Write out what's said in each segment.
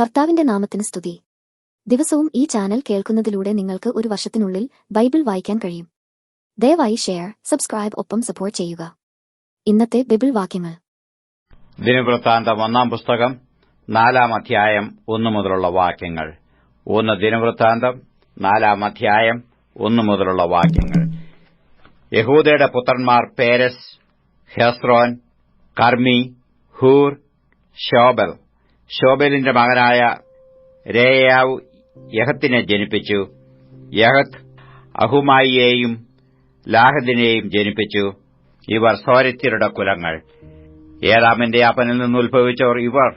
കർത്താവിന്റെ നാമത്തിന് സ്തുതി. ദിവസവും ഈ ചാനൽ കേൾക്കുന്നതിലൂടെ നിങ്ങൾക്ക് ഒരു വർഷത്തിനുള്ളിൽ ബൈബിൾ വായിക്കാൻ കഴിയും. ദയവായി ഷെയർ സബ്സ്ക്രൈബ് ഒപ്പം സപ്പോർട്ട് ചെയ്യുക. ഇന്നത്തെ ബൈബിൾ വാക്യങ്ങൾ. ദിനവൃത്താന്തം ഒന്നാം പുസ്തകം നാലാം അധ്യായം ഒന്നു മുതലുള്ള വാക്യങ്ങൾ. ഒന്ന് ദിനവൃത്താന്തം നാലാം അധ്യായം ഒന്നു മുതലുള്ള വാക്യങ്ങൾ. യഹൂദയുടെ പുത്രന്മാർ Perez Hezron Carmi Hur Shobal. ശോബലിന്റെ മകനായ രേയാവ് യഹത്തിനെ ജനിപ്പിച്ചു. യഹത്ത് അഹുമായിയെയും ലാഹദിനെയും ജനിപ്പിച്ചു. ഇവർ സോരത്യരുടെ കുലങ്ങൾ. ഏതാമിന്റെ അപ്പനിൽ നിന്ന് ഉത്ഭവിച്ചവർ ഇവർ.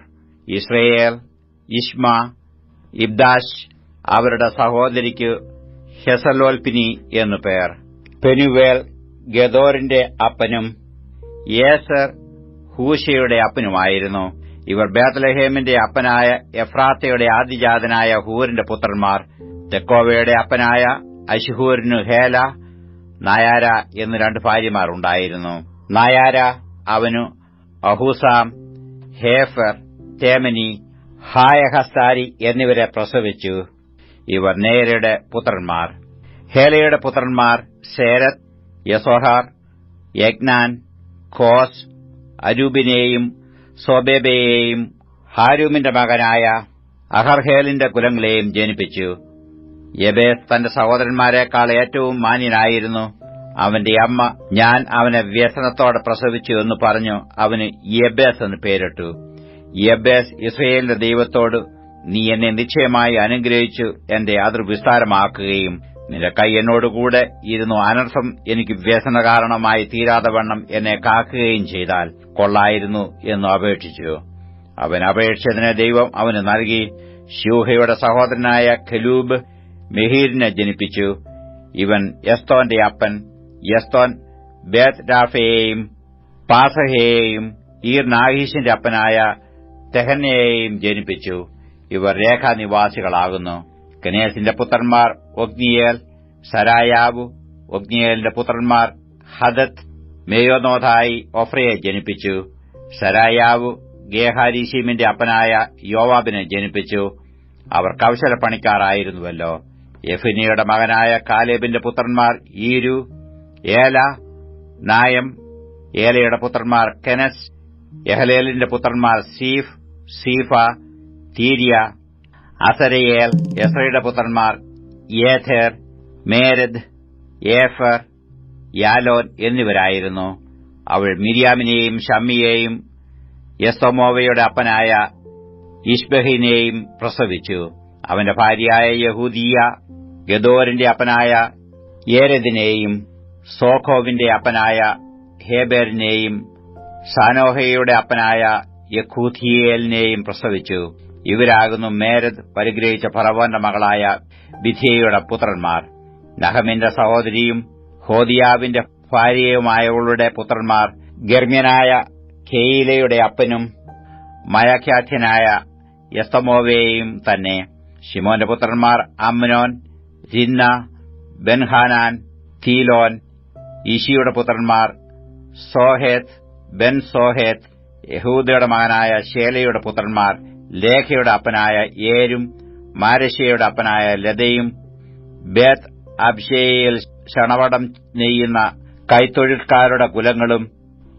ഇസ്രയേൽ ഇഷ്മ ഇബ്ദാഷ് അവരുടെ സഹോദരിക്ക് ഹെസലോൽപിനി എന്നു പേർ. പെനുവേൽ ഗദോറിന്റെ അപ്പനും യേസർ ഹൂഷയുടെ അപ്പനുമായിരുന്നു. ഇവർ ബേത്ലഹേമിന്റെ അപ്പനായ എഫ്രാത്തയുടെ ആദിജാതനായ ഹൂരിന്റെ പുത്രന്മാർ തെക്കോവയുടെ അപ്പനായ അശുഹൂരിനു ഹേല നായാര എന്നു രണ്ട് ഭാര്യമാർ ഉണ്ടായിരുന്നു. നായാര അവനു അഹൂസാം ഹേഫർ തേമനി ഹായഹസ്താരി എന്നിവരെ പ്രസവിച്ചു. ഇവർ നേരയുടെ പുത്രന്മാർ. ഹേലയുടെ പുത്രന്മാർ സേരത് യസോഹാർ യജ്ഞാൻ ഖോസ് അരൂബിനെയും സോബേബയെയും ഹാരൂമിന്റെ മകനായ അഹർഹേലിന്റെ കുലങ്ങളെയും ജനിപ്പിച്ചു. യബേസ് തന്റെ സഹോദരന്മാരെക്കാൾ ഏറ്റവും മാന്യനായിരുന്നു. അവന്റെ അമ്മ ഞാൻ അവനെ വ്യസനത്തോടെ പ്രസവിച്ചു എന്ന് പറഞ്ഞു അവന് യബേസ് എന്ന് പേരിട്ടു. യബേസ് ഇസ്രയേലിന്റെ ദൈവത്തോട് നീ എന്നെ നിശ്ചയമായി അനുഗ്രഹിച്ചു എന്റെ അതിർ വിസ്താരമാക്കുകയും നിന്റെ കൈ എന്നോടുകൂടെ ഇരുന്നു അനർത്ഥം എനിക്ക് വ്യസന കാരണമായി തീരാതെ വണ്ണം എന്നെ കാക്കുകയും ചെയ്താൽ കൊള്ളായിരുന്നു എന്നു അപേക്ഷിച്ചു. അവൻ അപേക്ഷിച്ചതിനെ ദൈവം അവന് നൽകി. ഷൂഹയുടെ സഹോദരനായ ഖലൂബ് മെഹീരിനെ ജനിപ്പിച്ചു. ഇവൻ യസ്തോന്റെ അപ്പൻ യസ്തോൻ ബേത് രാഫയെയും പാസഹയെയും ഈർ നാഗീഷിന്റെ അപ്പനായ തെഹനയെയും ജനിപ്പിച്ചു. ഇവർ രേഖാനിവാസികളാകുന്നു. കനേസിന്റെ പുത്രന്മാർ ഒഗ്നിയേൽ സരായാവു ഒഗ്നിയേലിന്റെ പുത്രന്മാർ ഹദത്ത് മേയോനോധായി ഒഫ്രയെ ജനിപ്പിച്ചു. സരായാവു ഗേഹാരീശീമിന്റെ അപ്പനായ യോവാബിനെ ജനിപ്പിച്ചു. അവർ കൗശലപ്പണിക്കാരായിരുന്നുവല്ലോ. യഫിനിയുടെ മകനായ കാലേബിന്റെ പുത്രന്മാർ ഈരു ഏല നായം ഏലയുടെ പുത്രന്മാർ കെനസ് എഹലേലിന്റെ പുത്രന്മാർ സീഫ് സീഫ തീരിയ അസരയേൽ എസ്രയുടെ പുത്രന്മാർ യേഥേർ മേരദ് ഏഫർ യാലോൻ എന്നിവരായിരുന്നു. അവൾ മിരിയാമിനെയും ഷമ്മിയെയും യസ്തോമോവയുടെ അപ്പനായ ഇഷ്ബഹിനെയും പ്രസവിച്ചു. അവന്റെ ഭാര്യയായ യഹൂദിയ ഗദോറിന്റെ അപ്പനായ യേരദിനെയും സോഖോവിന്റെ അപ്പനായ ഹേബേറിനെയും സാനോഹയുടെ അപ്പനായ യഖൂഥിയേലിനെയും പ്രസവിച്ചു. ഇവരാകുന്നു മേരദ് പരിഗ്രഹിച്ച ഫറവോന്റെ മകളായ ബിഥിയയുടെ പുത്രന്മാർ. നഹമിന്റെ സഹോദരിയും ഹോദിയാവിന്റെ ഭാര്യയുമായവളുടെ പുത്രന്മാർ ഗർമ്യനായ ഖെയിലയുടെ അപ്പനും മയഖ്യാഖ്യനായ യസ്തമോവയെയും തന്നെ. ഷിമോന്റെ പുത്രന്മാർ അമ്നോൻ ജിന്ന ബെൻഹാനാൻ തീലോൻ ഈശിയുടെ പുത്രന്മാർ സോഹേത്ത് ബെൻ സോഹേത്ത് യഹൂദയുടെ മകനായ ശേലയുടെ പുത്രന്മാർ ലേഖയുടെ അപ്പനായ ഏരും മാരശയുടെ അപ്പനായ ലതയും ബേത്ത് അബ്ഷേയിൽ ക്ഷണവടം നെയ്യുന്ന കൈത്തൊഴിൽക്കാരുടെ കുലങ്ങളും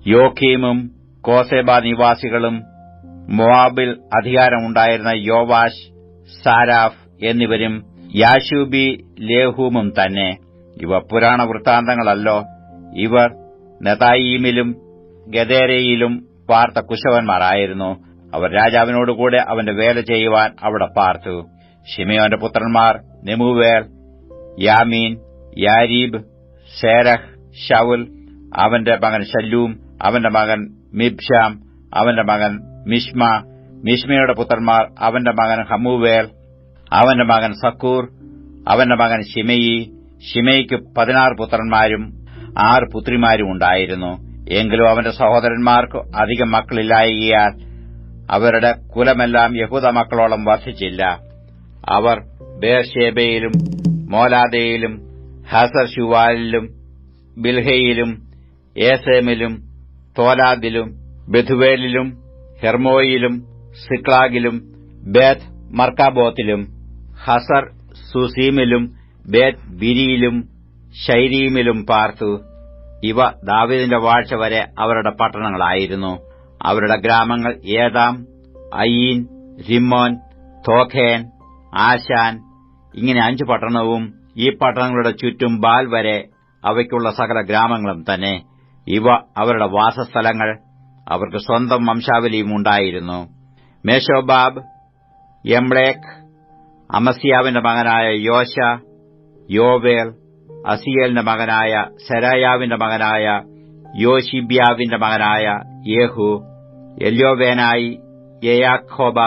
യോഖീമും കോസേബ നിവാസികളും മൊവാബിൽ അധികാരമുണ്ടായിരുന്ന യോവാഷ് സാരാഫ് എന്നിവരും യാശൂബി ലേഹൂമും തന്നെ. ഇവ പുരാണ വൃത്താന്തങ്ങളല്ലോ. ഇവർ നെതായിമിലും ഗദേരയിലും പാർത്ത കുശവന്മാരായിരുന്നു. അവർ രാജാവിനോടുകൂടെ അവന്റെ വേല ചെയ്യുവാൻ അവിടെ പാർത്തു. ഷിമയോന്റെ പുത്രന്മാർ നെമുവേൽ യാമീൻ യാരീബ് സേരഹ് ഷൌൽ അവന്റെ മകൻ ഷല്ലൂം അവന്റെ മകൻ മിബ്ഷാം അവന്റെ മകൻ മിഷ്മ മിഷ്മയുടെ പുത്രന്മാർ അവന്റെ മകൻ ഹമുവേൽ അവന്റെ മകൻ സക്കൂർ അവന്റെ മകൻ ഷിമയി ഷിമയ്ക്ക് പതിനാറ് പുത്രന്മാരും ആറ് പുത്രിമാരും ഉണ്ടായിരുന്നു. എങ്കിലും അവന്റെ സഹോദരന്മാർക്ക് അധികം മക്കളില്ലായകയാൽ അവരുടെ കുലമെല്ലാം യഹൂദ മക്കളോളം വർദ്ധിച്ചില്ല അവർ ബേർഷേബയിലും മോലാദയിലും ഹസർ ഷുവാലിലും ബിൽഹയിലും ഏസേമിലും തോലാദിലും ബെഥുവേലിലും ഹെർമോയിലും സിക്ലാഗിലും ബേത്ത് മർക്കാബോത്തിലും ഹസർ സുസീമിലും ബേത് ബിരിയിലും ഷൈരീമിലും പാർത്തു. ഇവ ദാവീദിന്റെ വാഴ്ച വരെ അവരുടെ പട്ടണങ്ങളായിരുന്നു. അവരുടെ ഗ്രാമങ്ങൾ ഏതാം? അയീൻ റിമ്മോൻ തോഖേൻ ആശാൻ ഇങ്ങനെ അഞ്ച് പട്ടണവും ഈ പട്ടണങ്ങളുടെ ചുറ്റും ബാൽ വരെ അവയ്ക്കുള്ള സകല ഗ്രാമങ്ങളും തന്നെ. ഇവ അവരുടെ വാസസ്ഥലങ്ങൾ അവർക്ക് സ്വന്തം വംശാവലിയും ഉണ്ടായിരുന്നു. മേശോബാബ് എംളേഖ് അമസിയാവിന്റെ മകനായ യോശ യോവേൽ അസിയേലിന്റെ മകനായ സെരായാവിന്റെ മകനായ യോഷിബ്യാവിന്റെ മകനായ യേഹു എല്യോവേനായി യയാഖോബ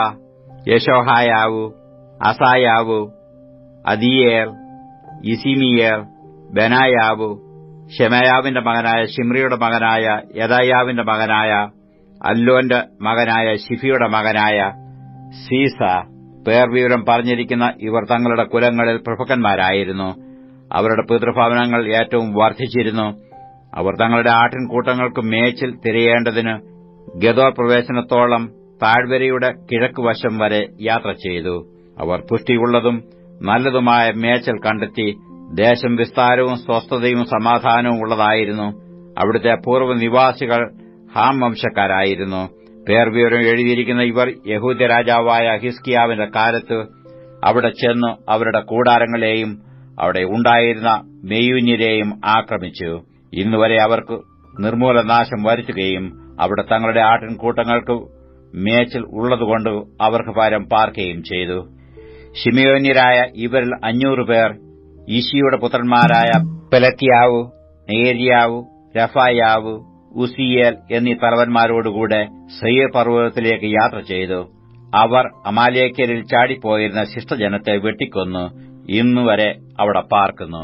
യശോഹായാവു അസായാവു അദിയേൽ ഇസിമിയർ ബനായാവ് ഷെമയാവിന്റെ മകനായ ഷിമ്രിയുടെ മകനായ യദായാവിന്റെ മകനായ അല്ലോന്റെ മകനായ ഷിഫിയുടെ മകനായ സീസ പേർ വിവരം പറഞ്ഞിരിക്കുന്ന ഇവർ തങ്ങളുടെ കുലങ്ങളിൽ പ്രഭുക്കന്മാരായിരുന്നു. അവരുടെ പിതൃഭവനങ്ങൾ ഏറ്റവും വർദ്ധിച്ചിരുന്നു. അവർ തങ്ങളുടെ ആട്ടിൻകൂട്ടങ്ങൾക്ക് മേച്ചിൽ തിരയേണ്ടതിന് ഗതോ പ്രവേശനത്തോളം താഴ്വരയുടെ കിഴക്കുവശം വരെ യാത്ര ചെയ്തു. അവർ പുഷ്ടിയുള്ളതും നല്ലതുമായ മേച്ചൽ കണ്ടെത്തി ദേശം വിസ്താരവും സ്വസ്ഥതയും സമാധാനവും ഉള്ളതായിരുന്നു. അവിടുത്തെ പൂർവ നിവാസികൾ ഹാം വംശക്കാരായിരുന്നു. പേർവിവരം എഴുതിയിരിക്കുന്ന ഇവർ യഹൂദ്യ രാജാവായ ഹിസ്കിയാവിന്റെ കാലത്ത് അവിടെ ചെന്ന് അവരുടെ കൂടാരങ്ങളെയും അവിടെ ഉണ്ടായിരുന്ന മെയ്യൂന്യരെയും ആക്രമിച്ചു. ഇന്നുവരെ അവർക്ക് നിർമൂലനാശം വരുത്തുകയും അവിടെ തങ്ങളുടെ ആട്ടിൻകൂട്ടങ്ങൾക്ക് മേച്ചിൽ ഉള്ളതുകൊണ്ട് അവർക്ക് പരം പാർക്കുകയും ചെയ്തു. ഷിമിയോന്യരായ ഇവരിൽ അഞ്ഞൂറ് പേർ ഈശിയുടെ പുത്രന്മാരായ പെലത്തിയാവു നേരിയാവു രഫായാവു ഉസിയേൽ എന്നീ തലവന്മാരോടുകൂടെ സയ്യ പർവതത്തിലേക്ക് യാത്ര ചെയ്തു. അവർ അമാലേക്കരിൽ ചാടിപ്പോയിരുന്ന ശിഷ്ടജനത്തെ വെട്ടിക്കൊന്നു. ഇന്നുവരെ അവിടെ പാർക്കുന്നു.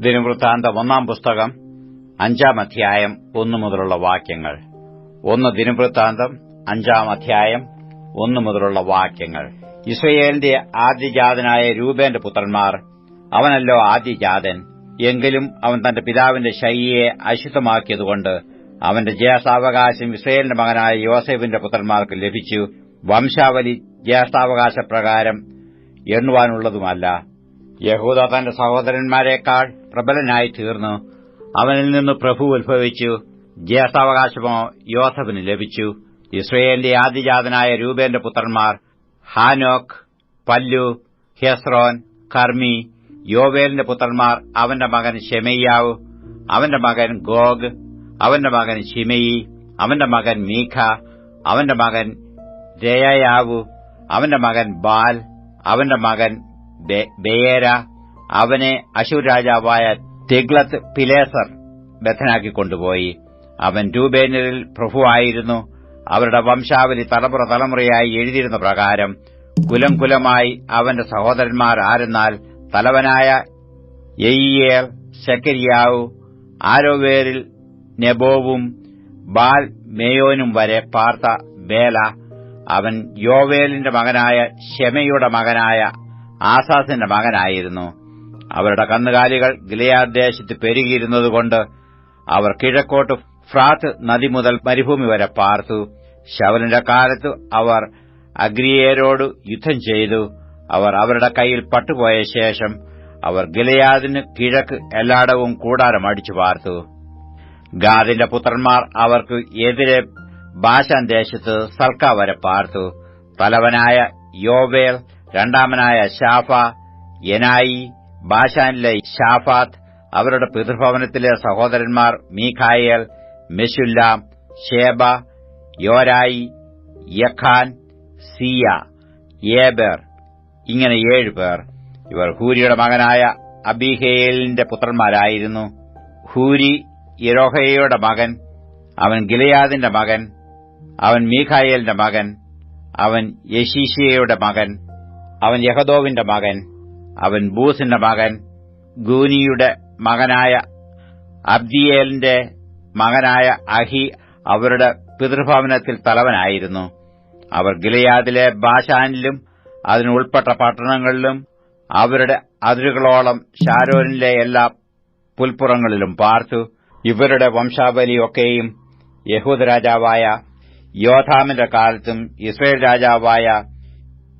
ദിനവൃത്താന്ത ഒന്നാം പുസ്തകം അഞ്ചാം അധ്യായം ഒന്നു മുതലുള്ള വാക്യങ്ങൾ. ഒന്ന് ദിനവൃത്താന്തം അഞ്ചാം അധ്യായം ഒന്നു മുതലുള്ള വാക്യങ്ങൾ. ഇസ്രയേലിന്റെ ആദ്യജാതനായ രൂപേന്റെ പുത്രന്മാർ അവനല്ലോ ആദ്യജാതൻ. എങ്കിലും അവൻ തന്റെ പിതാവിന്റെ ശൈലിയെ അശുദ്ധമാക്കിയതുകൊണ്ട് അവന്റെ ജ്യേഷ്ഠാവകാശം ഇസ്രയേലിന്റെ മകനായ യോസേഫിന്റെ പുത്രന്മാർക്ക് ലഭിച്ചു. വംശാവലി ജ്യേഷ്ഠാവകാശ പ്രകാരം എണ്ണുവാനുള്ളതുമല്ല. യഹൂദ തന്റെ സഹോദരന്മാരെക്കാൾ പ്രബലനായി തീർന്നു. അവനിൽ നിന്ന് പ്രഭു ഉത്ഭവിച്ചു. ജ്യേഷ്ഠാവകാശമോ യോസഫിന് ലഭിച്ചു. ഇസ്രയേലിന്റെ ആദ്യജാതനായ രൂപേന്റെ പുത്രന്മാർ ഹാനോക്ക് പല്ലു ഹെസ്രോൻ കർമ്മി യോവേലിന്റെ പുത്രന്മാർ അവന്റെ മകൻ ഷെമയ്യാവ് അവന്റെ മകൻ ഗോഗ് അവന്റെ മകൻ ഷിമയി അവന്റെ മകൻ മീഖ അവന്റെ മകൻ രയാവു അവന്റെ മകൻ ബാൽ അവന്റെ മകൻ ബേയേര അവനെ അശൂർ രാജാവായ തിഗ്ലത്ത് പിലേസർ ബഥനാക്കിക്കൊണ്ടുപോയി അവൻ രൂപേനരിൽ പ്രഭുവായിരുന്നു. അവരുടെ വംശാവലി തലമുറ തലമുറയായി എഴുതിയിരുന്ന പ്രകാരം കുലം കുലമായി അവന്റെ സഹോദരന്മാർ ആരെന്നാൽ തലവനായ എയ്യേൽ ശക്കരിയാവു ആരോവേരിൽ നെബോവും ബാൽ മേയോനും വരെ പാർത്ത ബേല അവൻ യോവേലിന്റെ മകനായ ഷെമയുടെ മകനായ ആസാസിന്റെ മകനായിരുന്നു. അവരുടെ കന്നുകാലികൾ ഗിലയാദ് ദേശത്ത് പെരുകിയിരുന്നതുകൊണ്ട് അവർ കിഴക്കോട്ട് ഫ്രാത്ത് നദി മുതൽ മരുഭൂമി വരെ പാർത്തു. ശവലിന്റെ കാലത്ത് അവർ അഗ്രിയേരോട് യുദ്ധം ചെയ്തു. അവർ അവരുടെ കയ്യിൽ പട്ടുപോയ ശേഷം അവർ ഗിലയാദിന് കിഴക്ക് എല്ലായിടവും കൂടാരം അടിച്ചു പാർത്തു. ഗാദിന്റെ പുത്രന്മാർ അവർക്ക് എതിരെ ബാശാൻ ദേശത്ത് സൽക്ക വരെ പാർത്തു. തലവനായ യോവേൽ രണ്ടാമനായ ഷാഫ യനായി ബാഷാനിലെ ഷാഫാത്ത് അവരുടെ പിതൃഭവനത്തിലെ സഹോദരന്മാർ Michael Meshullam Sheba Jorai Jacan Zia Eber ഇങ്ങനെ ഏഴുപേർ ഇവർ ഹൂരിയുടെ മകനായ അബിഹേലിന്റെ പുത്രന്മാരായിരുന്നു. ഹൂരി യരോഹയുടെ മകൻ അവൻ ഗിലയാദിന്റെ മകൻ അവൻ മീഖായേലിന്റെ മകൻ അവൻ യശീഷിയയുടെ മകൻ അവൻ യഹദോവിന്റെ മകൻ അവൻ ബൂസിന്റെ മകൻ ഗൂനിയുടെ മകനായ അബ്ദിയേലിന്റെ മകനായ അഹി അവരുടെ പിതൃഭവനത്തിൽ തലവനായിരുന്നു. അവർ ഗിലയാദിലെ ബാഷാനിലും അതിനുൾപ്പെട്ട പട്ടണങ്ങളിലും അവരുടെ അതിരുകളോളം ഷാരോനിലെ എല്ലാ പുൽപ്പുറങ്ങളിലും പാർത്തു. ഇവരുടെ വംശാവലിയൊക്കെയും യഹൂദ രാജാവായ യോധാമിന്റെ കാലത്തും ഇസ്രയേൽ രാജാവായ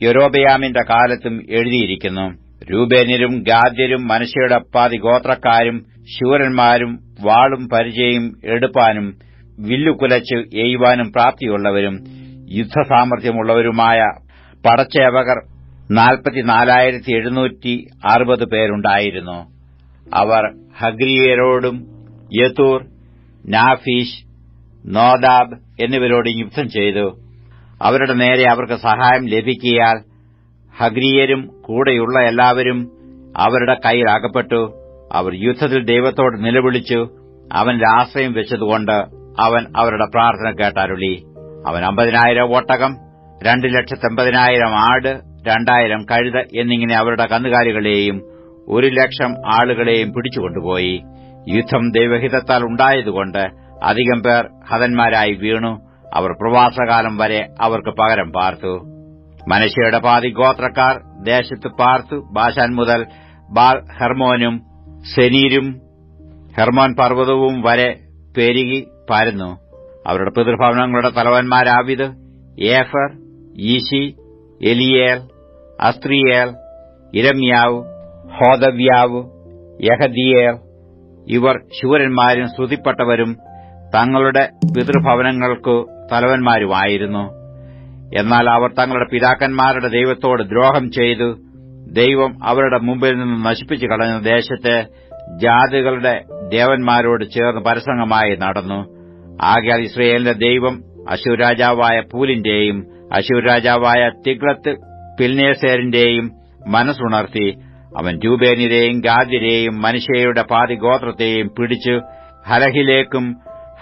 യൊരോബയാമിന്റെ കാലത്തും എഴുതിയിരിക്കുന്നു. രൂപേന്യരും ഗാദ്യരും മനുഷ്യയുടെ പാതി ഗോത്രക്കാരും ശൂരന്മാരും വാളും പരിചയം എടുപ്പാനും വില്ലുകുലച്ച് എയ്യുവാനും പ്രാപ്തിയുള്ളവരും യുദ്ധസാമർഥ്യമുള്ളവരുമായ പടച്ചേവകർ നാൽപ്പത്തിനാലായിരത്തി എഴുന്നൂറ്റി അറുപത് പേരുണ്ടായിരുന്നു. അവർ ഹഗ്രിയരോടും യത്തൂർ നാഫീഷ് നോദാബ് എന്നിവരോടും യുദ്ധം ചെയ്തു. അവരുടെ നേരെ അവർക്ക് സഹായം ലഭിക്കിയാൽ ഹഗ്രിയരും കൂടെയുള്ള എല്ലാവരും അവരുടെ കയ്യിൽ അവർ യുദ്ധത്തിൽ ദൈവത്തോട് നിലവിളിച്ചു. അവന്റെ ആശ്രയം വെച്ചതുകൊണ്ട് അവൻ അവരുടെ പ്രാർത്ഥന കേട്ടാരുളി. അവൻ അമ്പതിനായിരം ഓട്ടകം രണ്ട് ലക്ഷത്തെമ്പതിനായിരം ആട് രണ്ടായിരം കഴുത എന്നിങ്ങനെ അവരുടെ കന്നുകാലികളെയും ഒരു ലക്ഷം ആളുകളെയും പിടിച്ചുകൊണ്ടുപോയി. യുദ്ധം ദൈവഹിതത്താൽ ഉണ്ടായതുകൊണ്ട് അധികം പേർ ഹതന്മാരായി വീണു. അവർ പ്രവാസകാലം വരെ അവർക്ക് പകരം പാർത്തു. മനുഷ്യയുടെ പാതി ഗോത്രക്കാർ ദേശത്ത് പാർത്തു. ബാഷാൻ മുതൽ ബാൽ ഹെർമോനും സെനീരും ഹെർമോൻ പർവതവും വരെ പെരുകി പാരുന്നു. അവരുടെ പിതൃഭവനങ്ങളുടെ തലവന്മാരാവിത് ഏഫർ ഈശി എലിയേൽ അസ്ത്രിയേൽ ഇരമ്യാവ് ഹോദവ്യാവ് യഹദിയേൽ. ഇവർ ശൂരന്മാരും ശ്രുതിപ്പെട്ടവരും തങ്ങളുടെ പിതൃഭവനങ്ങൾക്കു തലവന്മാരുമായിരുന്നു. എന്നാൽ അവർ തങ്ങളുടെ പിതാക്കന്മാരുടെ ദൈവത്തോട് ദ്രോഹം ചെയ്തു ദൈവം അവരുടെ മുമ്പിൽ നിന്ന് നശിപ്പിച്ചു കളഞ്ഞ ദേശത്തെ ജാതികളുടെ ദേവന്മാരോട് ചേർന്ന് പരസംഗമായി നടന്നു. ആകയാൽ ഇസ്രയേലിന്റെ ദൈവം അശൂർ രാജാവായ പൂലിന്റെയും അശൂർ രാജാവായ തിഗ്ലത്ത് പിൽനേസേറിന്റെയും മനസ്സുണർത്തി അവൻ രൂപേനിരെയും ഗാദിരെയും മനുഷ്യയുടെ പാതി ഗോത്രത്തെയും പിടിച്ചു ഹലഹിലേക്കും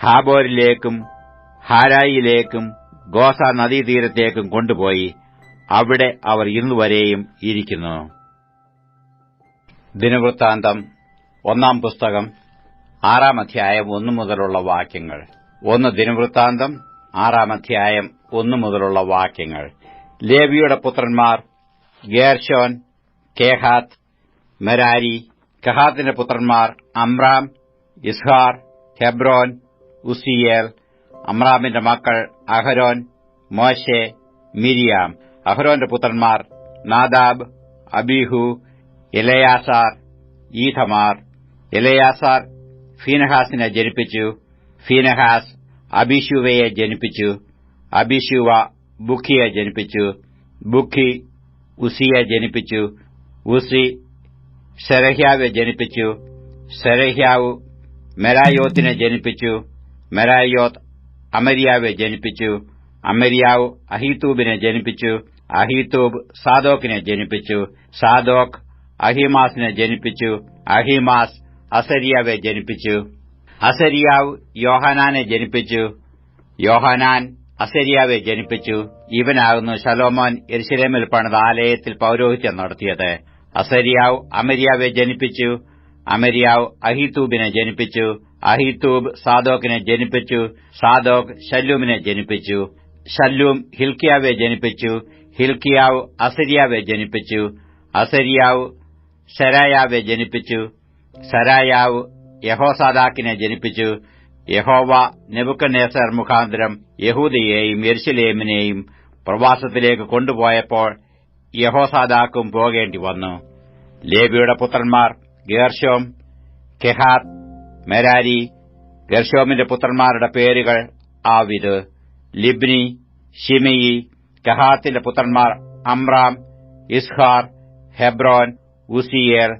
ഹാബോരിലേക്കും ഹാരായിലേക്കും ഗോസ നദീതീരത്തേക്കും കൊണ്ടുപോയി. അവിടെ അവർ ഇന്നുവരെയും ഇരിക്കുന്നു. ദിനവൃത്താന്തം ഒന്നാം പുസ്തകം ആറാം അധ്യായം ഒന്നു മുതലുള്ള വാക്യങ്ങൾ. ഒന്ന് ദിനവൃത്താന്തം ആറാം അധ്യായം ഒന്നു മുതലുള്ള വാക്യങ്ങൾ. ലേവിയുടെ പുത്രന്മാർ ഗേർഷോൻ കേഹാത്ത് മെരാരി കഹാത്തിന്റെ പുത്രന്മാർ അമ്രാം ഇസ്ഹാർ ഹെബ്രോൻ ഉസിയേൽ അമ്രാമിന്റെ മക്കൾ അഹരോൻ മോശെ മിരിയാം. അഹരോന്റെ പുത്രന്മാർ നാദാബ് അബീഹു എലയാസാർ ഈഥമാർ. എലയാസാർ ഫീനഹാസിനെ ജനിപ്പിച്ചു. ഫീനഹാസ് അബിഷുവയെ ജനിപ്പിച്ചു. അബിഷുവ ബുഖിയെ ജനിപ്പിച്ചു. ബുഖി ഉസിയെ ജനിപ്പിച്ചു. ഉസി സെരഹ്യാവെ ജനിപ്പിച്ചു. സെരഹ്യാവു മെരായോത്തിനെ ജനിപ്പിച്ചു. മെരായോത്ത് അമരിയാവെ ജനിപ്പിച്ചു. അമരിയാവ് അഹീത്തൂബിനെ ജനിപ്പിച്ചു. അഹീത്തൂബ് സാദോക്കിനെ ജനിപ്പിച്ചു. സാദോക് അഹിമാസിനെ ജനിപ്പിച്ചു. അഹിമാസ് അസരിയാവെ ജനിപ്പിച്ചു. അസരിയാവ് യോഹനാനെ ജനിപ്പിച്ചു. യോഹനാൻ അസരിയാവെ ജനിപ്പിച്ചു. ഇവനാകുന്നു ശലോമോൻ എരിശിലേമിൽ പണിത ആലയത്തിൽ പൌരോഹിത്യം നടത്തിയത്. അസരിയാവ് അമരിയാവെ ജനിപ്പിച്ചു. അമരിയാവ് അഹിത്തൂബിനെ ജനിപ്പിച്ചു. അഹിത്തൂബ് സാദോക്കിനെ ജനിപ്പിച്ചു. സാദോക് ഷല്ലൂമിനെ ജനിപ്പിച്ചു. ഷല്ലൂം ഹിൽക്കിയാവെ ജനിപ്പിച്ചു. ഹിൽക്കിയാവ് അസരിയാവെ ജനിപ്പിച്ചു. അസരിയാവ് ശരായാവെ ജനിപ്പിച്ചു. സരായാവ് യഹോസാദാക്കിനെ ജനിപ്പിച്ചു. യഹോവ നെബുക്കനേസർ മുഖാന്തരം യഹൂദയെയും യെരുശലേമിനെയും പ്രവാസത്തിലേക്ക് കൊണ്ടുപോയപ്പോൾ യഹോസാദാക്കും പോകേണ്ടി വന്നു. ലേബിയുടെ പുത്രന്മാർ ഗേർഷോം കെഹാത്ത് മെരാരി ഗർഷോമിന്റെ പുത്രന്മാരുടെ പേരുകൾ ആവിദ്. ലിബ്നി ഷിമയി കഹാത്തിന്റെ പുത്രന്മാർ അമ്രാം ഇസ്ഹാർ ഹെബ്രോൻ ഉസിയേർ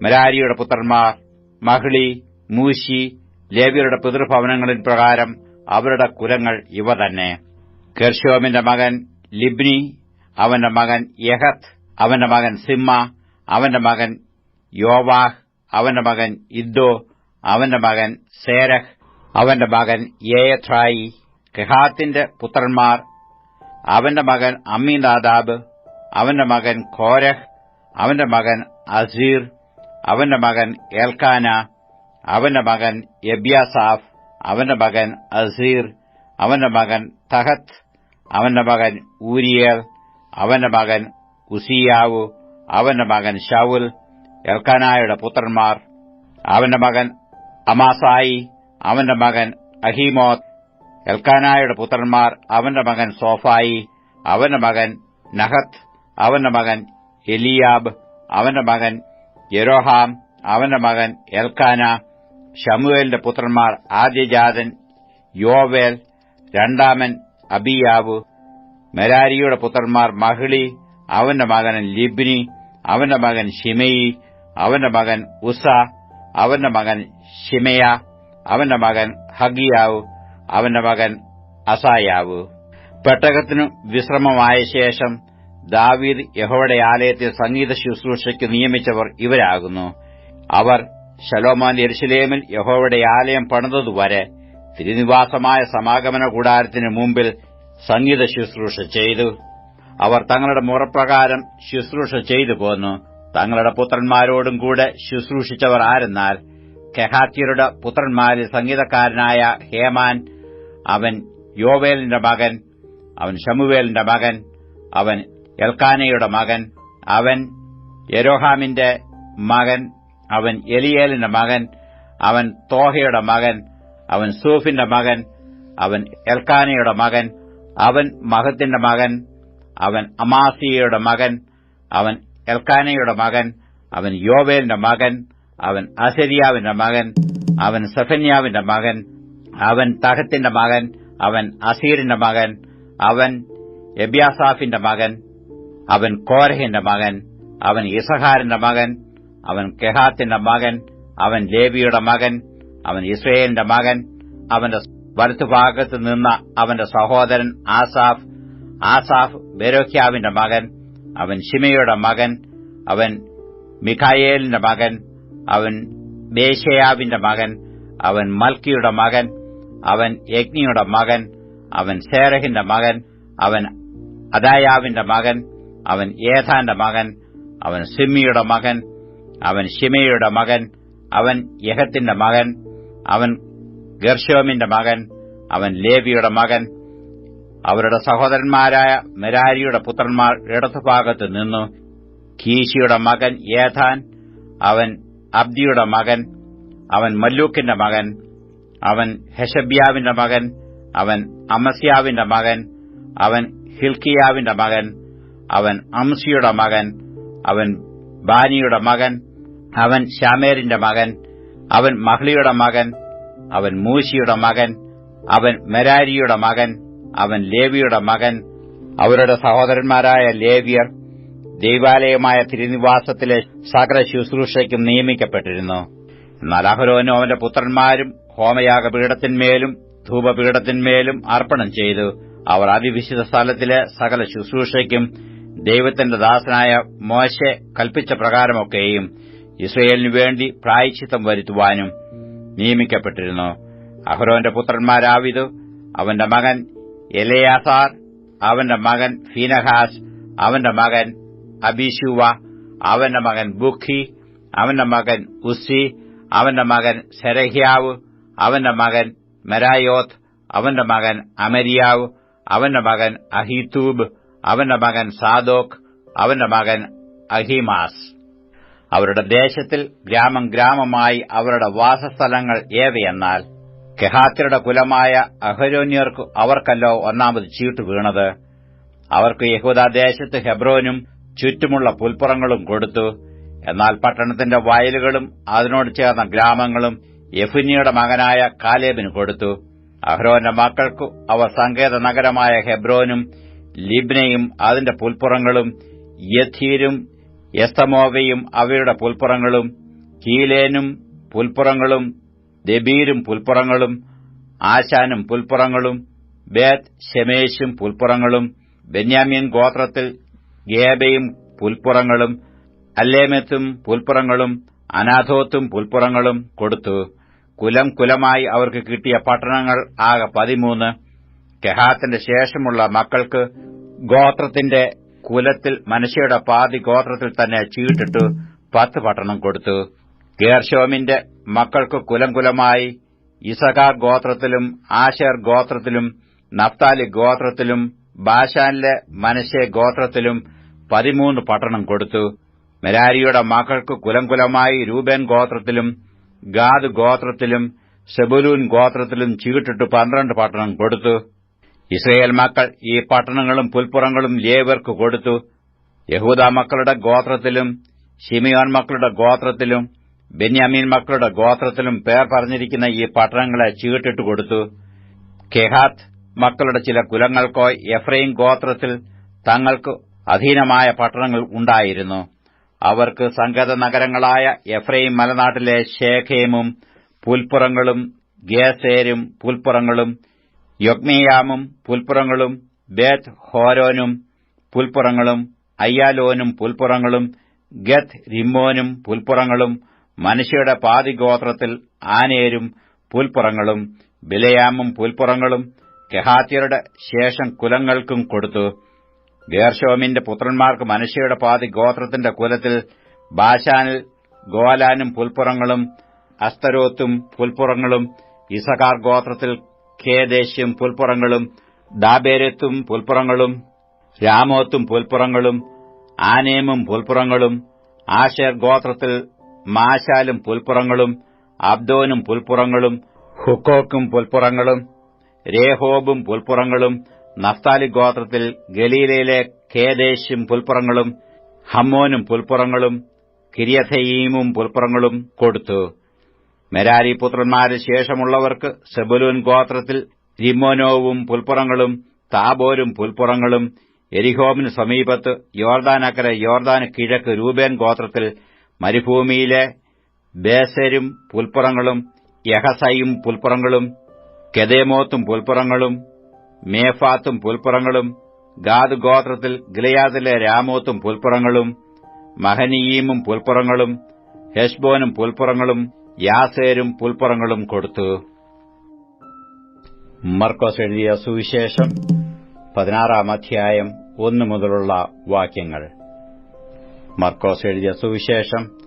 മരാരിയുടെ പുത്രന്മാർ മഹ്ളി മൂശി ലേവിയുടെ പിതൃഭവനങ്ങളിൽ പ്രകാരം അവരുടെ കുലങ്ങൾ ഇവ തന്നെ. കെർഷോമിന്റെ മകൻ ലിബ്നി അവന്റെ മകൻ യഹത്ത് അവന്റെ മകൻ സിമ്മ അവന്റെ മകൻ യോവാഹ് അവന്റെ മകൻ ഇദ്ദോ അവന്റെ മകൻ സേരഹ് അവന്റെ മകൻ യേയത്രായി. കെഹാത്തിന്റെ പുത്രന്മാർ അവന്റെ മകൻ അമ്മിനാദാബ് അവന്റെ മകൻ കോരഹ് അവന്റെ മകൻ അസീർ അവന്റെ മകൻ ഏൽക്കാന അവന്റെ മകൻ എബ്യാസാഫ് അവന്റെ മകൻ അസീർ അവന്റെ മകൻ തഹത്ത് അവന്റെ മകൻ ഊരിയേൽ അവന്റെ മകൻ ഉസിയാവു അവന്റെ മകൻ ഷൌൽ എൽക്കാനായുടെ പുത്രന്മാർ അവന്റെ മകൻ അമാസായി അവന്റെ മകൻ അഹീമോത്ത് എൽക്കാനായുടെ പുത്രന്മാർ അവന്റെ മകൻ സോഫായി അവന്റെ മകൻ നഹത്ത് അവന്റെ മകൻ എലിയാബ് അവന്റെ മകൻ യെരോഹാം അവന്റെ മകൻ എൽക്കാന ഷമുവേലിന്റെ പുത്രന്മാർ ആദ്യജാതൻ യോവേൽ രണ്ടാമൻ അബിയാവ് മെരാരിയുടെ പുത്രന്മാർ മഹിളി അവന്റെ മകൻ ലിബ്നി അവന്റെ മകൻ ഷിമയി അവന്റെ മകൻ ഉസ അവന്റെ മകൻ ഷിമയ അവന്റെ മകൻ ഹഗിയാവ് അവന്റെ മകൻ അസായാവ്. പെട്ടകത്തിനു വിശ്രമമായ ശേഷം ദാവീദ് യഹോയുടെ ആലയത്തെ സംഗീത ശുശ്രൂഷയ്ക്ക് നിയമിച്ചവർ ഇവരാകുന്നു. അവർ ശലോമാൻ യെരുശലേമിൽ യഹോയുടെ ആലയം പണിതതുവരെ തിരുനിവാസമായ സമാഗമന കൂടാരത്തിന് മുമ്പിൽ സംഗീത ശുശ്രൂഷ ചെയ്തു. അവർ തങ്ങളുടെ മുറപ്രകാരം ശുശ്രൂഷ ചെയ്തു പോന്നു. തങ്ങളുടെ പുത്രന്മാരോടും കൂടെ ശുശ്രൂഷിച്ചവർ ആരെന്നാൽ കെഹാത്യരുടെ പുത്രന്മാരിൽ സംഗീതക്കാരനായ ഹേമാൻ അവൻ യോവേലിന്റെ മകൻ അവൻ ഷമുവേലിന്റെ മകൻ അവൻ എൽക്കാനയുടെ മകൻ അവൻ യരോഹാമിന്റെ മകൻ അവൻ എലിയേലിന്റെ മകൻ അവൻ തോഹയുടെ മകൻ അവൻ സൂഫിന്റെ മകൻ അവൻ എൽക്കാനയുടെ മകൻ അവൻ മഹത്തിന്റെ മകൻ അവൻ അമാസിയയുടെ മകൻ അവൻ എൽക്കാനയുടെ മകൻ അവൻ യോവേലിന്റെ മകൻ അവൻ അസരിയാവിന്റെ മകൻ അവൻ സഫന്യാവിന്റെ മകൻ അവൻ തഹത്തിന്റെ മകൻ അവൻ അസീറിന്റെ മകൻ അവൻ എബ്യാസാഫിന്റെ മകൻ അവൻ കോരഹിന്റെ മകൻ അവൻ ഇസഹാറിന്റെ മകൻ അവൻ കെഹാത്തിന്റെ മകൻ അവൻ ലേബിയുടെ മകൻ അവൻ ഇസ്രയേലിന്റെ മകൻ അവന്റെ വലത്തുഭാഗത്ത് നിന്ന അവന്റെ സഹോദരൻ ആസാഫ് ആസാഫ് ബെരോഖ്യാവിന്റെ മകൻ അവൻ ഷിമയുടെ മകൻ അവൻ മിഖായേലിന്റെ മകൻ അവൻ ബേഷയാവിന്റെ മകൻ അവൻ മൽക്കിയുടെ മകൻ അവൻ യജ്ഞിയുടെ മകൻ അവൻ സേരഹിന്റെ മകൻ അവൻ അദായാവിന്റെ മകൻ അവൻ ഏതാന്റെ മകൻ അവൻ സിമ്മിയുടെ മകൻ അവൻ ഷിമയുടെ മകൻ അവൻ യഹത്തിന്റെ മകൻ അവൻ ഗർഷോമിന്റെ മകൻ അവൻ ലേവിയുടെ മകൻ. അവരുടെ സഹോദരന്മാരായ മെരാരിയുടെ പുത്രന്മാർ ഇടതുഭാഗത്ത് നിന്നു. കീശിയുടെ മകൻ ഏഥാൻ അവൻ അബ്ദിയുടെ മകൻ അവൻ മല്ലൂക്കിന്റെ മകൻ അവൻ ഹെഷബ്യാവിന്റെ മകൻ അവൻ അമസ്യാവിന്റെ മകൻ അവൻ ഹിൽക്കിയാവിന്റെ മകൻ അവൻ അംസിയുടെ മകൻ അവൻ ബാനിയുടെ മകൻ അവൻ ഷാമേരിന്റെ മകൻ അവൻ മഹ്ലിയുടെ മകൻ അവൻ മൂശിയുടെ മകൻ അവൻ മെരാരിയുടെ മകൻ അവൻ ലേവിയുടെ മകൻ അവരുടെ സഹോദരന്മാരായ ലേവിയർ ദൈവാലയമായ തിരുനിവാസത്തിലെ സകല ശുശ്രൂഷയ്ക്കും നിയമിക്കപ്പെട്ടിരുന്നു. എന്നാൽ അഹരോനും അവന്റെ പുത്രന്മാരും ഹോമയാഗപീഠത്തിന്മേലും ധൂപപീഠത്തിന്മേലും അർപ്പണം ചെയ്തു. അവർ അതിവിശുദ്ധ സ്ഥലത്തിലെ സകല ശുശ്രൂഷയ്ക്കും ദൈവത്തിന്റെ ദാസനായ മോശെ കൽപ്പിച്ച പ്രകാരമൊക്കെയും ഇസ്രയേലിനു വേണ്ടി പ്രായച്ചിത്തം വരുത്തുവാനും നിയമിക്കപ്പെട്ടിരുന്നു. അഹ്റോന്റെ പുത്രന്മാരാവിതു. അവന്റെ മകൻ എലയാസാർ അവന്റെ മകൻ ഫീനഹാസ് അവന്റെ മകൻ അബീശുവ അവന്റെ മകൻ ബുഖി അവന്റെ മകൻ ഉസ്സി അവന്റെ മകൻ സെരഹ്യാവ് അവന്റെ മകൻ മെരായോത്ത് അവന്റെ മകൻ അമരിയാവ് അവന്റെ മകൻ അഹീതൂബ് അവന്റെ മകൻ സാദോക് അവന്റെ മകൻ അഹിമാസ്. അവരുടെ ദേശത്തിൽ ഗ്രാമം ഗ്രാമമായി അവരുടെ വാസസ്ഥലങ്ങൾ ഏവയെന്നാൽ കെഹാത്യരുടെ കുലമായ അഹരോന്യർക്കു അവർക്കല്ലോ ഒന്നാമത് ചീട്ട് വീണത്. അവർക്ക് യഹൂദാദേശത്ത് ഹെബ്രോനും ചുറ്റുമുള്ള പുൽപ്പുറങ്ങളും കൊടുത്തു. എന്നാൽ പട്ടണത്തിന്റെ വയലുകളും അതിനോട് ചേർന്ന ഗ്രാമങ്ങളും യഫുനിയുടെ മകനായ കാലേബിന് കൊടുത്തു. അഹ്രോന്റെ മക്കൾക്ക് അവ സങ്കേത നഗരമായ ഹെബ്രോനും ലിബ്നയും അതിന്റെ പുൽപ്പുറങ്ങളും യഥീരും എസ്തമോവയും അവയുടെ പുൽപ്പുറങ്ങളും കീലേനും പുൽപ്പുറങ്ങളും ദബീരും പുൽപ്പുറങ്ങളും ആശാനും പുൽപ്പുറങ്ങളും ബേത് ഷെമേശും പുൽപ്പുറങ്ങളും ബെന്യാമിയൻ ഗോത്രത്തിൽ ഗേബയും പുൽപ്പുറങ്ങളും അല്ലേമത്തും പുൽപ്പുറങ്ങളും അനാഥോത്തും പുൽപ്പുറങ്ങളും കൊടുത്തു. കുലം കുലമായി അവർക്ക് കിട്ടിയ പട്ടണങ്ങൾ ആകെ പതിമൂന്ന്. കെഹാത്തിന്റെ ശേഷമുള്ള മക്കൾക്ക് ഗോത്രത്തിന്റെ കുലത്തിൽ മനുഷ്യയുടെ പാതി ഗോത്രത്തിൽ തന്നെ ചീട്ടിട്ടു പത്ത് പട്ടണം കൊടുത്തു. ഗേർഷോമിന്റെ മക്കൾക്ക് കുലം കുലമായി ഇസഖാർ ഗോത്രത്തിലും ആശേർ ഗോത്രത്തിലും നഫ്താലി ഗോത്രത്തിലും ബാഷാനിലെ മനശ്ശെ ഗോത്രത്തിലും പതിമൂന്ന് പട്ടണം കൊടുത്തു. മെരാരിയുടെ മക്കൾക്ക് കുലം കുലമായി രൂപേൻ ഗോത്രത്തിലും ഗാദ് ഗോത്രത്തിലും സെബുലൂൻ ഗോത്രത്തിലും ചീട്ടിട്ട് പന്ത്രണ്ട് പട്ടണം കൊടുത്തു. ഇസ്രയേൽ മക്കൾ ഈ പട്ടണങ്ങളും പുൽപ്പുറങ്ങളും ലേവർക്ക് കൊടുത്തു. യഹൂദ മക്കളുടെ ഗോത്രത്തിലും ഷിമിയോൻ മക്കളുടെ ഗോത്രത്തിലും ബെന്യാമീൻ മക്കളുടെ ഗോത്രത്തിലും പേർ പറഞ്ഞിരിക്കുന്ന ഈ പട്ടണങ്ങളെ ചീട്ടിട്ട് കൊടുത്തു. കെഹാത്ത് മക്കളുടെ ചില കുലങ്ങൾക്കോ എഫ്രൈം ഗോത്രത്തിൽ തങ്ങൾക്ക് അധീനമായ പട്ടണങ്ങൾ ഉണ്ടായിരുന്നു. അവർക്ക് സംഗത നഗരങ്ങളായ എഫ്രൈം മലനാട്ടിലെ ഷേഖേമും പുൽപ്പുറങ്ങളും ഗേസേരും പുൽപ്പുറങ്ങളും യൊഗ്മിയാമും പുൽപ്പുറങ്ങളും ബേത്ത് ഹോരോനും പുൽപ്പുറങ്ങളും അയ്യാലോനും പുൽപ്പുറങ്ങളും ഗത്ത് റിമ്മോനും പുൽപ്പുറങ്ങളും മനുഷ്യയുടെ പാതിഗോത്രത്തിൽ ആനേരും പുൽപ്പുറങ്ങളും ബിലയാമും പുൽപ്പുറങ്ങളും കെഹാത്യരുടെ ശേഷം കുലങ്ങൾക്കും കൊടുത്തു ഗേർഷോമിന്റെ പുത്രന്മാർക്ക് മനുഷ്യയുടെ പാതി ഗോത്രത്തിന്റെ കുലത്തിൽ ബാഷാനിൽ ഗോലാനും പുൽപ്പുറങ്ങളും അസ്തരോത്തും പുൽപ്പുറങ്ങളും ഇസഖാർ ഗോത്രത്തിൽ ഖേദേശും പുൽപ്പുറങ്ങളും ദാബേരത്തും പുൽപ്പുറങ്ങളും രാമോത്തും പുൽപ്പുറങ്ങളും ആനേമും പുൽപ്പുറങ്ങളും ആഷേർ ഗോത്രത്തിൽ മാശാലും പുൽപ്പുറങ്ങളും അബ്ദോനും പുൽപ്പുറങ്ങളും ഹുക്കോക്കും പുൽപ്പുറങ്ങളും രേഹോബും പുൽപ്പുറങ്ങളും നഫ്താലി ഗോത്രത്തിൽ ഗലീലയിലെ കേദേശും പുൽപ്പുറങ്ങളും ഹമ്മോനും പുൽപ്പുറങ്ങളും കിരിയഥയീമും പുൽപ്പുറങ്ങളും കൊടുത്തു. മെരാരി പുത്രന്മാര് ശേഷമുള്ളവർക്ക് സെബുലൂൻ ഗോത്രത്തിൽ രിമോനോവും പുൽപ്പുറങ്ങളും താബോരും പുൽപ്പുറങ്ങളും എരിഹോമിന് സമീപത്ത് യോർദാനക്കര യോർദാന് കിഴക്ക് രൂപേൻ ഗോത്രത്തിൽ മരുഭൂമിയിലെ ബേസരും പുൽപ്പുറങ്ങളും യഹസയും പുൽപ്പുറങ്ങളും കെദേമോത്തും പുൽപ്പുറങ്ങളും മേഫാത്തും പുൽപ്പുറങ്ങളും ഗാദ് ഗോത്രത്തിൽ ഗിലയാദിലെ രാമോത്തും പുൽപ്പുറങ്ങളും മഹനീയീമും പുൽപ്പുറങ്ങളും ഹെഷ്ബോനും പുൽപ്പുറങ്ങളും യാസേരും പുൽപ്പുറങ്ങളും കൊടുത്തു. മർക്കോസ് എഴുതിയ സുവിശേഷം പതിനാറാം അധ്യായം ഒന്നു മുതലുള്ള വാക്യങ്ങൾ. മർക്കോസ് എഴുതിയ സുവിശേഷം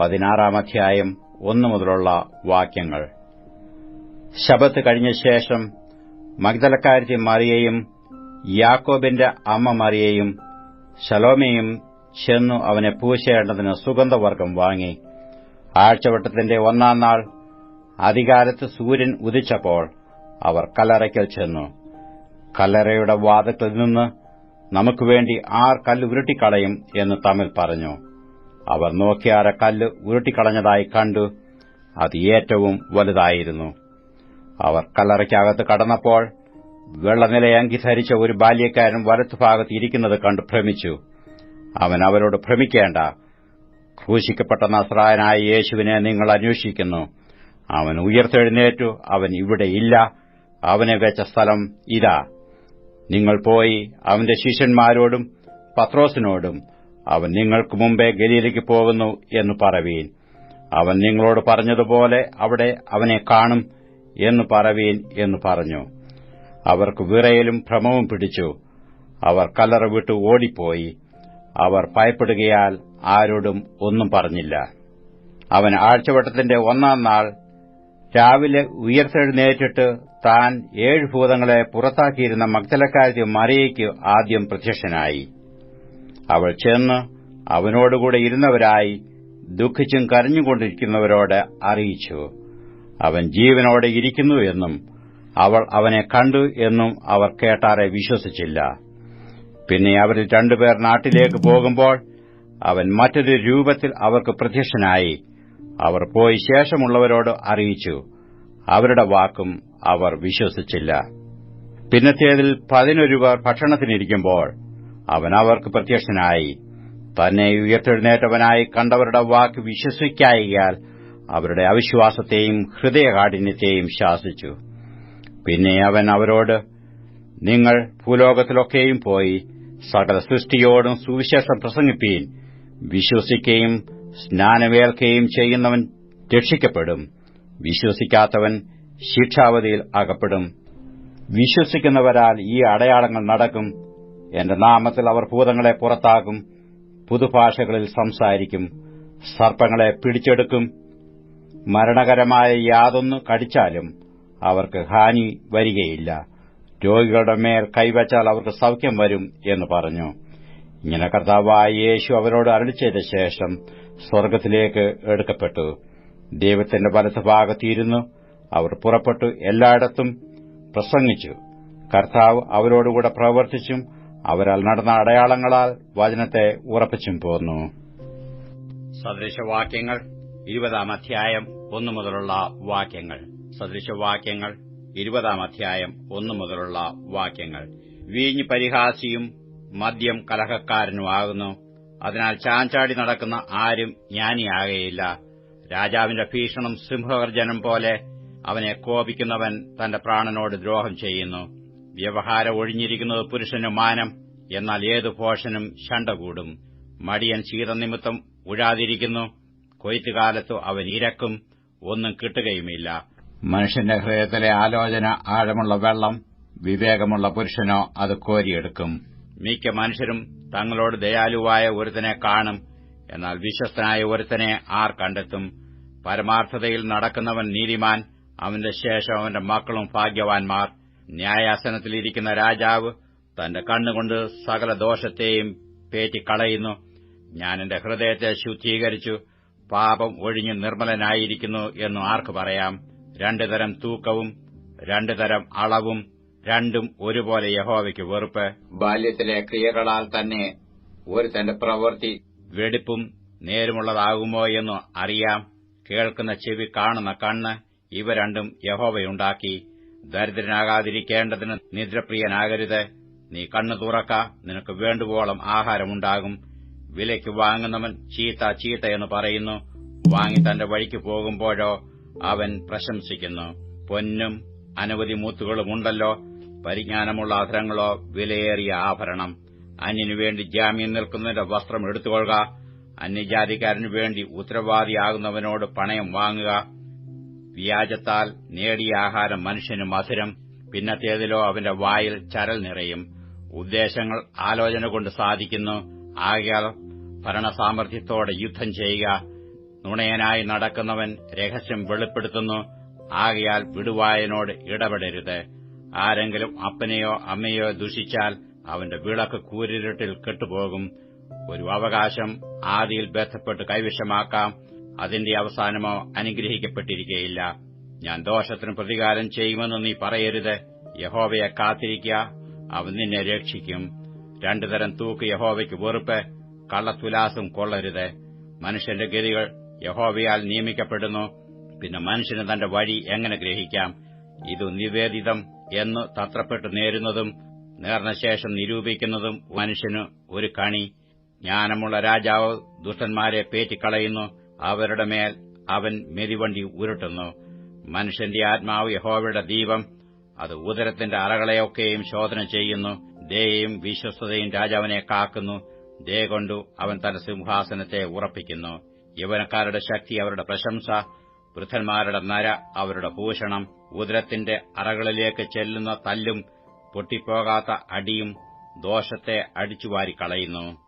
പതിനാറാം അധ്യായം ഒന്നു മുതലുള്ള വാക്യങ്ങൾ. ശബത്ത് കഴിഞ്ഞ ശേഷം മഗ്ദലക്കാരത്തി മറിയയും യാക്കോബിന്റെ അമ്മ മറിയയും ശലോമയും ചെന്നു അവനെ പൂശേണ്ടതിന് സുഗന്ധവർഗം വാങ്ങി. ആഴ്ചവട്ടത്തിന്റെ ഒന്നാം നാൾ അധികാരത്ത് സൂര്യൻ ഉദിച്ചപ്പോൾ അവർ കല്ലറയ്ക്കൽ ചെന്നു. കല്ലറയുടെ വാദത്തിൽ നിന്ന് നമുക്ക് വേണ്ടി ആർ കല്ല് ഉരുട്ടിക്കളയും എന്ന് തമ്മിൽ പറഞ്ഞു. അവർ നോക്കിയാറെ കല്ല് ഉരുട്ടിക്കളഞ്ഞതായി കണ്ടു. അത് ഏറ്റവും വലുതായിരുന്നു. അവർ കല്ലറയ്ക്കകത്ത് കടന്നപ്പോൾ വെള്ളനിലയങ്കി ധരിച്ച ഒരു ബാല്യക്കാരൻ വലത്തുഭാഗത്ത് ഇരിക്കുന്നത് കണ്ട് ഭ്രമിച്ചു. അവൻ അവരോട് ഭ്രമിക്കേണ്ട. ക്രൂശിക്കപ്പെട്ട നസ്രായനായ യേശുവിനെ നിങ്ങൾ അന്വേഷിക്കുന്നു. അവൻ ഉയർത്തെഴുന്നേറ്റു. അവൻ ഇവിടെയില്ല അവനെ വെച്ച സ്ഥലം ഇതാ. നിങ്ങൾ പോയി അവന്റെ ശിഷ്യന്മാരോടും പത്രോസിനോടും അവൻ നിങ്ങൾക്ക് മുമ്പേ ഗലീലയ്ക്ക് പോകുന്നു എന്ന് പറവീൻ. അവൻ നിങ്ങളോട് പറഞ്ഞതുപോലെ അവിടെ അവനെ കാണും. എന്ന് പറവീൻ എന്ന് പറഞ്ഞു. അവർക്ക് വിറയലും ഭ്രമവും പിടിച്ചു. അവർ കല്ലറ വിട്ട് ഓടിപ്പോയി. അവർ ഭയപ്പെടുകയാൽ ആരോടും ഒന്നും പറഞ്ഞില്ല. അവൻ ആഴ്ചവട്ടത്തിന്റെ ഒന്നാം നാൾ രാവിലെ ഉയർത്തെഴുന്നേറ്റിട്ട് താൻ ഏഴ് ഭൂതങ്ങളെ പുറത്താക്കിയിരുന്ന മക്തലക്കാരി മറിയയ്ക്ക് ആദ്യം പ്രത്യക്ഷനായി. അവൾ ചെന്ന് അവനോടുകൂടെ ഇരുന്നവരായി ദുഃഖിച്ചും കരഞ്ഞുകൊണ്ടിരിക്കുന്നവരോട് അറിയിച്ചു. അവൻ ജീവനോടെ ഇരിക്കുന്നു എന്നും അവൾ അവനെ കണ്ടു എന്നും അവർ കേട്ടാറെ വിശ്വസിച്ചില്ല. പിന്നെ അവരിൽ രണ്ടുപേർ നാട്ടിലേക്ക് പോകുമ്പോൾ അവൻ മറ്റൊരു രൂപത്തിൽ അവർക്ക് പ്രത്യക്ഷനായി. അവർ പോയി ശേഷമുള്ളവരോട് അറിയിച്ചു. അവരുടെ വാക്കും അവർ വിശ്വസിച്ചില്ല. പിന്നത്തേതിൽ പതിനൊരു പേർ ഭക്ഷണത്തിനിരിക്കുമ്പോൾ അവൻ അവർക്ക് പ്രത്യക്ഷനായി. തന്നെ ഉയർത്തെഴുന്നേറ്റവനായി കണ്ടവരുടെ വാക്ക് വിശ്വസിക്കായികയാൽ അവരുടെ അവിശ്വാസത്തെയും ഹൃദയകാഠിന്യത്തെയും ശാസിച്ചു. പിന്നെ അവൻ അവരോട് നിങ്ങൾ ഭൂലോകത്തിലൊക്കെയും പോയി സകല സൃഷ്ടിയോടും സുവിശേഷം പ്രസംഗിപ്പീൻ. വിശ്വസിക്കുകയും സ്നാനമേൽക്കുകയും ചെയ്യുന്നവൻ രക്ഷിക്കപ്പെടും. വിശ്വസിക്കാത്തവൻ ശിക്ഷാവധിയിൽ അകപ്പെടും. വിശ്വസിക്കുന്നവരാൽ ഈ അടയാളങ്ങൾ നടക്കും. എന്റെ നാമത്തിൽ അവർ ഭൂതങ്ങളെ പുറത്താകും. പുതുഭാഷകളിൽ സംസാരിക്കും. സർപ്പങ്ങളെ പിടിച്ചെടുക്കും. മരണകരമായ യാതൊന്ന് കടിച്ചാലും അവർക്ക് ഹാനി വരികയില്ല. രോഗികളുടെ മേൽ കൈവച്ചാൽ അവർക്ക് സൌഖ്യം വരും എന്ന് പറഞ്ഞു. ഇങ്ങനെ കർത്താവായ യേശു അവരോട് അരളി ചെയ്ത ശേഷം സ്വർഗത്തിലേക്ക് എടുക്കപ്പെട്ടു. ദൈവത്തിന്റെ വലത്തുഭാഗത്തിരുന്നു. അവർ പുറപ്പെട്ടു എല്ലായിടത്തും പ്രസംഗിച്ചു. കർത്താവ് അവരോടുകൂടെ പ്രവർത്തിച്ചും അവരാൽ നടന്ന അടയാളങ്ങളാൽ വചനത്തെ ഉറപ്പിച്ചും പോന്നു. സദൃശവാക്യങ്ങൾ ഇരുപതാം അധ്യായം ഒന്നു മുതലുള്ള വാക്യങ്ങൾ. സദൃശവാക്യങ്ങൾ ഇരുപതാം അധ്യായം ഒന്നു മുതലുള്ള വാക്യങ്ങൾ. വീഞ്ഞ് പരിഹാസിയും മദ്യം കലഹക്കാരനുമാകുന്നു. അതിനാൽ ചാഞ്ചാടി നടക്കുന്ന ആരും ജ്ഞാനിയാകയില്ല. രാജാവിന്റെ ഭീഷണം സിംഹഗർജനം പോലെ അവനെ കോപിക്കുന്നവൻ തന്റെ പ്രാണനോട് ദ്രോഹം ചെയ്യുന്നു. വ്യവഹാരം ഒഴിഞ്ഞിരിക്കുന്നത് പുരുഷന് മാനം എന്നാൽ ഏതു ഭോഷനും ശണ്ട കൂടും. മടിയൻ ശീതനിമിത്തം ഉഴാതിരിക്കുന്നു. കൊയ്ത്തുകാലത്തു അവൻ ഇരക്കും ഒന്നും കിട്ടുകയുമില്ല. മനുഷ്യന്റെ ഹൃദയത്തിലെ ആലോചന ആഴമുള്ള വെള്ളം വിവേകമുള്ള പുരുഷനോ അത് കോരിയെടുക്കും. മിക്ക മനുഷ്യരും തങ്ങളോട് ദയാലുവായ ഒരുത്തനെ കാണും. എന്നാൽ വിശ്വസ്തനായ ഒരുത്തനെ ആർ കണ്ടെത്തും? പരമാർത്ഥതയിൽ നടക്കുന്നവൻ നീതിമാൻ അവന്റെ ശേഷം അവന്റെ മക്കളും ഭാഗ്യവാൻമാർ ന്യായാസനത്തിലിരിക്കുന്ന രാജാവ് തന്റെ കണ്ണുകൊണ്ട് സകല ദോഷത്തെയും പേറ്റിക്കളയുന്നു. ഞാൻ എന്റെ ഹൃദയത്തെ ശുദ്ധീകരിച്ചു. പാപം ഒഴിഞ്ഞ് നിർമ്മലനായിരിക്കുന്നു എന്ന് ആർക്ക് പറയാം? രണ്ടു തരം തൂക്കവും രണ്ടു തരം അളവും രണ്ടും ഒരുപോലെ യഹോവയ്ക്ക് വെറുപ്പ്. ബാല്യത്തിലെ ക്രിയകളാൽ തന്നെ ഒരു തന്റെ പ്രവൃത്തി വെടിപ്പും നേരുമുള്ളതാകുമോ എന്ന് അറിയാം. കേൾക്കുന്ന ചെവി കാണുന്ന കണ്ണ് ഇവ രണ്ടും യഹോവയുണ്ടാക്കി. ദരിദ്രനാകാതിരിക്കേണ്ടതിന് നിദ്രപ്രിയനാകരുത്. നീ കണ്ണു തുറക്ക നിനക്ക് വേണ്ടുവോളം ആഹാരമുണ്ടാകും. വിലയ്ക്ക് വാങ്ങുന്നവൻ ചീത്ത ചീത്ത എന്ന് പറയുന്നു. വാങ്ങി തന്റെ വഴിക്ക് പോകുമ്പോഴോ അവൻ പ്രശംസിക്കുന്നു. പൊന്നും അനവധി മൂത്തുകളുമുണ്ടല്ലോ പരിജ്ഞാനമുള്ള അധരങ്ങളോ വിലയേറിയ ആഭരണം. അന്യനു വേണ്ടി ജാമ്യം നിൽക്കുന്നതിന്റെ വസ്ത്രം എടുത്തുകൊള്ളുക. അന്യജാതിക്കാരനു വേണ്ടി ഉത്തരവാദിയാകുന്നവനോട് പണയം വാങ്ങുക. വ്യാജത്താൽ നേടിയ ആഹാരം മനുഷ്യന് മധുരം. പിന്നത്തേതിലോ അവന്റെ വായിൽ ചരൽ നിറയും. ഉദ്ദേശങ്ങൾ ആലോചന കൊണ്ട് സാധിക്കുന്നു. ആകയാൽ ഭരണസാമർഥ്യത്തോടെ യുദ്ധം ചെയ്യുക. നുണയനായി നടക്കുന്നവൻ രഹസ്യം വെളിപ്പെടുത്തുന്നു. ആകയാൽ വിടുവായനോട് ഇടപെടരുത്. ആരെങ്കിലും അപ്പനെയോ അമ്മയോ ദുഷിച്ചാൽ അവന്റെ വിളക്ക് കൂരിരുട്ടിൽ കെട്ടുപോകും. ഒരു അവകാശം ആദിയിൽ ബന്ധപ്പെട്ട് കൈവശമാക്കാം. അതിന്റെ അവസാനമോ അനുഗ്രഹിക്കപ്പെട്ടിരിക്കുകയില്ല ഞാൻ ദോഷത്തിന് പ്രതികാരം ചെയ്യുമെന്ന് നീ പറയരുത്. യഹോവയെ കാത്തിരിക്കുക. അവൻ നിന്നെ രക്ഷിക്കും. രണ്ടുതരം തൂക്ക് യഹോവയ്ക്ക് വെറുപ്പ്. കള്ളത്തുലാസം കൊള്ളരുത്. മനുഷ്യന്റെ ഗതികൾ യഹോവയാൽ നിയമിക്കപ്പെടുന്നു. പിന്നെ മനുഷ്യന് തന്റെ വഴി എങ്ങനെ ഗ്രഹിക്കാം? ഇത് നിവേദിതം എന്ന് തത്രപ്പെട്ട് നേരുന്നതും നേർന്ന ശേഷം നിരൂപിക്കുന്നതും മനുഷ്യന് ഒരു കണി. ജ്ഞാനമുള്ള രാജാവ് ദുഷ്ടന്മാരെ പേറ്റിക്കളയുന്നു. അവരുടെ മേൽ അവൻ മെതിവണ്ടി ഉരുട്ടുന്നു. മനുഷ്യന്റെ ആത്മാവ് യഹോവയുടെ ദീപം. അത് ഉദരത്തിന്റെ അറകളെയൊക്കെയും ശോധന ചെയ്യുന്നു. ദയയും വിശ്വസ്തതയും രാജാവിനെ കാക്കുന്നു. കൊണ്ടു അവൻ തന്റെ സിംഹാസനത്തെ ഉറപ്പിക്കുന്നു. യൗവനക്കാരുടെ ശക്തി അവരുടെ പ്രശംസ വൃദ്ധന്മാരുടെ നര അവരുടെ ഭൂഷണം ഉദരത്തിന്റെ അറകളിലേക്ക് ചെല്ലുന്ന തല്ലും പൊട്ടിപ്പോകാത്ത അടിയും ദോഷത്തെ അടിച്ചുവാരിക്കളയുന്നു.